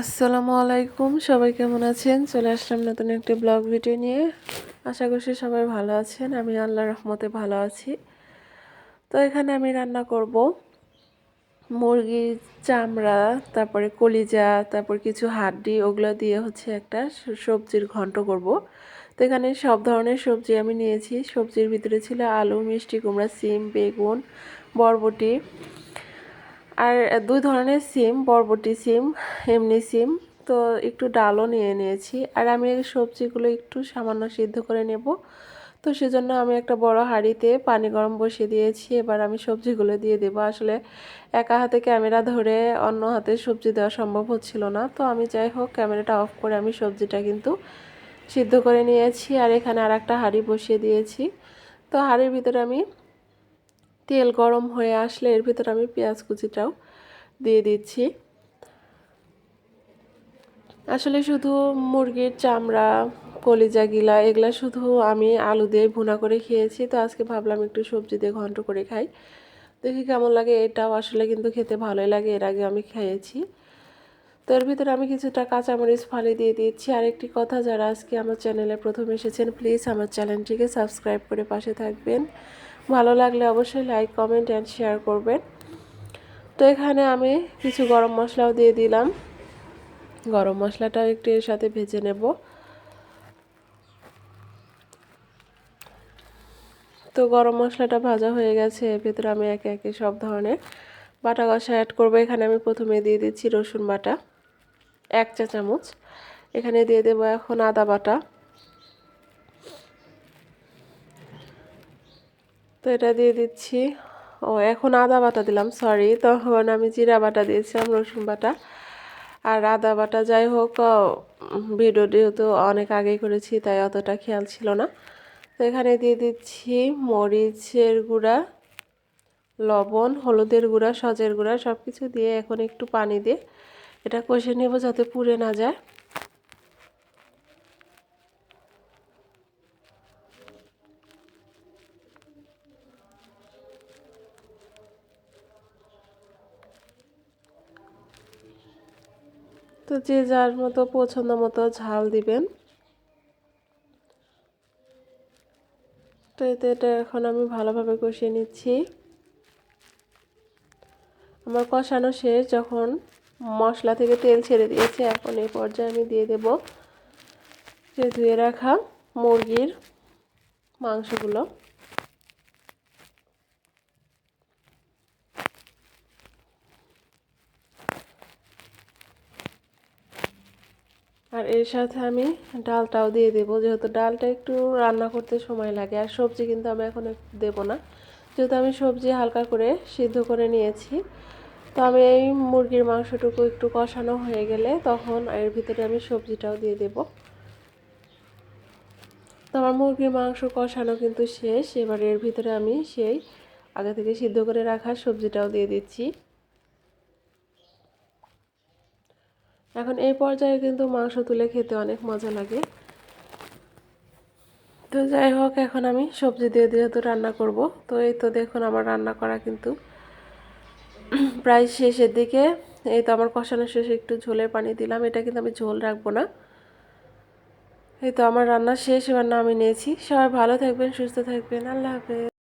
আসসালামু আলাইকুম, সবাই কেমন আছেন? চলে আসলাম নতুন একটি ব্লগ ভিডিও নিয়ে। আশা করছি সবাই ভালো আছেন, আমি আল্লাহ রহমতে ভালো আছি। তো এখানে আমি রান্না করব মুরগির চামড়া, তারপরে কলিজা, তারপর কিছু হাড্ডি, ওগুলো দিয়ে হচ্ছে একটা সবজির ঘন্ট করব। তো এখানে সব ধরনের সবজি আমি নিয়েছি। সবজির ভিতরে ছিল আলু, মিষ্টি কুমড়া, সিম, বেগুন, বরবটি আর দুই ধরনের সিম, বরবটি সিম, এমনি সিম। তো একটু ডালও নিয়ে নিয়েছি। আর আমি সবজিগুলো একটু সামান্য সিদ্ধ করে নেব। তো সেজন্য আমি একটা বড় হাঁড়িতে পানি গরম বসিয়ে দিয়েছি। এবার আমি সবজিগুলো দিয়ে দেবো। আসলে একা হাতে ক্যামেরা ধরে অন্য হাতে সবজি দেওয়া সম্ভব হচ্ছিল না। তো আমি যাই হোক, ক্যামেরাটা অফ করে আমি সবজিটা কিন্তু সিদ্ধ করে নিয়েছি। আর এখানে আর একটা হাঁড়ি বসিয়ে দিয়েছি। তো হাঁড়ির ভিতরে আমি তেল গরম হয়ে আসলে এর ভিতরে আমি পেঁয়াজ কুচিটাও দিয়ে দিচ্ছি। আসলে শুধু মুরগির চামড়া, কলিজা গিলা, এগুলা শুধু আমি আলু দিয়ে ভুনা করে খেয়েছি। তো আজকে ভাবলাম একটু সবজি দিয়ে ঘন্ট করে খাই। দেখি কেমন লাগে, এটাও আসলে কিন্তু খেতে ভালোই লাগে, এর আগে আমি খেয়েছি। তো এর ভিতরে আমি কিছুটা কাঁচামরিচ ফালি দিয়ে দিচ্ছি। আরেকটি কথা, যারা আজকে আমার চ্যানেলে প্রথম এসেছেন প্লিজ আমার চ্যানেলটিকে সাবস্ক্রাইব করে পাশে থাকবেন। ভালো লাগলে অবশ্যই লাইক কমেন্ট অ্যান্ড শেয়ার করবেন। তো এখানে আমি কিছু গরম মশলাও দিয়ে দিলাম। গরম মশলাটাও একটু এর সাথে ভেজে নেব। তো গরম মশলাটা ভাজা হয়ে গেছে, এর ভিতরে আমি একে একে সব ধরনের বাটা কষা অ্যাড করব। এখানে আমি প্রথমে দিয়ে দিচ্ছি রসুন বাটা, এক চা চামচ। এখানে দিয়ে দেবো এখন আদা বাটা। তো এটা দিয়ে দিচ্ছি। ও, এখন আদা বাটা দিলাম সরি তখন আমি জিরা বাটা দিয়েছিলাম, রসুন বাটা। আর আদা বাটা যাই হোক ভিডিও যেহেতু অনেক আগেই করেছি, তাই অতটা খেয়াল ছিল না। তো এখানে দিয়ে দিচ্ছি মরিচের গুঁড়া, লবণ, হলুদের গুঁড়া, সজের গুঁড়া সব কিছু দিয়ে এখন একটু পানি দিয়ে এটা কষে নেব যাতে পুড়ে না যায়। তো যে যার মতো পছন্দ মতো ঝাল দিবেন। তো এতে এটা এখন আমি ভালোভাবে কষিয়ে নিচ্ছি। আমার কষানো শেষ যখন মশলা থেকে তেল ছেড়ে দিয়েছে, এখন এই পর্যায়ে আমি দিয়ে দেব যে ধুয়ে রাখা মুরগির মাংসগুলো। আর এর সাথে আমি ডালটাও দিয়ে দেবো। যেহেতু ডালটা একটু রান্না করতে সময় লাগে, আর সবজি কিন্তু আমি এখন দেবো না। যেহেতু আমি সবজি হালকা করে সিদ্ধ করে নিয়েছি, তো আমি এই মুরগির মাংসটুকু একটু কষানো হয়ে গেলে তখন এর ভিতরে আমি সবজিটাও দিয়ে দেব। তো আমার মুরগির মাংস কষানো কিন্তু শেষ। এবার এর ভিতরে আমি সেই আগে থেকে সিদ্ধ করে রাখা সবজিটাও দিয়ে দিচ্ছি। এখন এই পর্যায়ে কিন্তু মাংস তুলে খেতে অনেক মজা লাগে। তো যাই হোক, এখন আমি সবজি দিয়ে যেহেতু রান্না করব, তো এই তো দেখুন আমার রান্না করা কিন্তু প্রায় শেষের দিকে। এই তো আমার কষানো শেষে একটু ঝোলের পানি দিলাম, এটা কিন্তু আমি ঝোল রাখব না। এই তো আমার রান্না শেষ, এবার না আমি নিয়েছি। সবাই ভালো থাকবেন, সুস্থ থাকবেন, আল্লাহ হাফেজ।